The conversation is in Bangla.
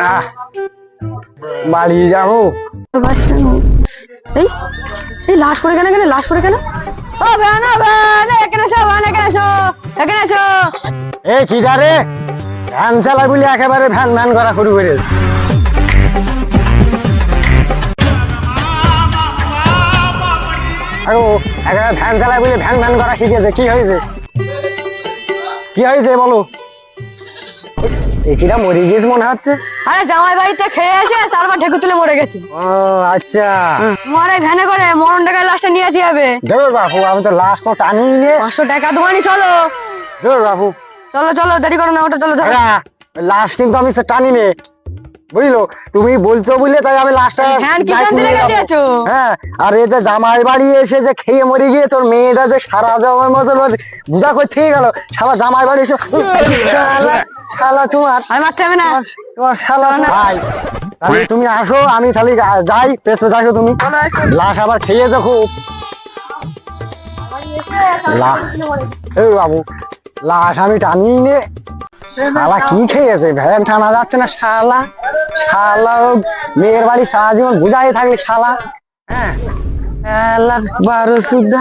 না। বাড়ি যাব। এই এই লাশ পড়ে কেন কেন লাশ পড়ে কেন? ও ভ্যান ও ভ্যান এখানে এসো ভ্যান এখানে এসো এখানে এসো। এ কি রে ভ্যান চালা বলে একেবারে ভ্যান ভ্যান করা শুরু করে আরও একেবারে ভ্যান চালায় বলে ভ্যান ভ্যান করা শিখেছে। কি হয়েছে? কি হয়েছে বলো? একিরা মরে গিয়েছে মনে হচ্ছে? আরে জামাই বাড়িতে খেয়ে এসে তারপর ঢেকু তুলে মরে গেছে। ও আচ্ছা। তোমার এই ভ্যানে করে মরণ লাশটা নিয়ে যেতে হবে আমি তো লাস্ট তো টানি নিয়ে পাঁচশো টাকা দোকানি চলো। চলো চলো দেরি করো না ওটা চলো ধরো লাস্ট কিন্তু আমি সে টানি নে। বুঝলো? তুমি বলছো বলে তাই আমি লাস্টটা? হ্যাঁ আর এই যে জামাই বাড়ি এসে যে খেয়ে মরে গিয়ে তোর মেয়েটা যে সারা যাওয়ার মতো বুঝা করে থেকে গেল? সারা জামাই বাড়ি এসে শালা শালা তোমার আর মারতে হবে না। তোমার শালা ভাই তাহলে তুমি আসো আমি যাই তুমি। লাশ আবার খেয়ে দেখো। এই বাবু লাশ আমি টানি নে। শালা কি খেয়েছে? ভ্যান টানা যাচ্ছে না শালা? শালা মেয়ের বাড়ি সারা জীবন বুঝাই থাকলে শালা। হ্যাঁ। শালা বারো সুদ্ধা।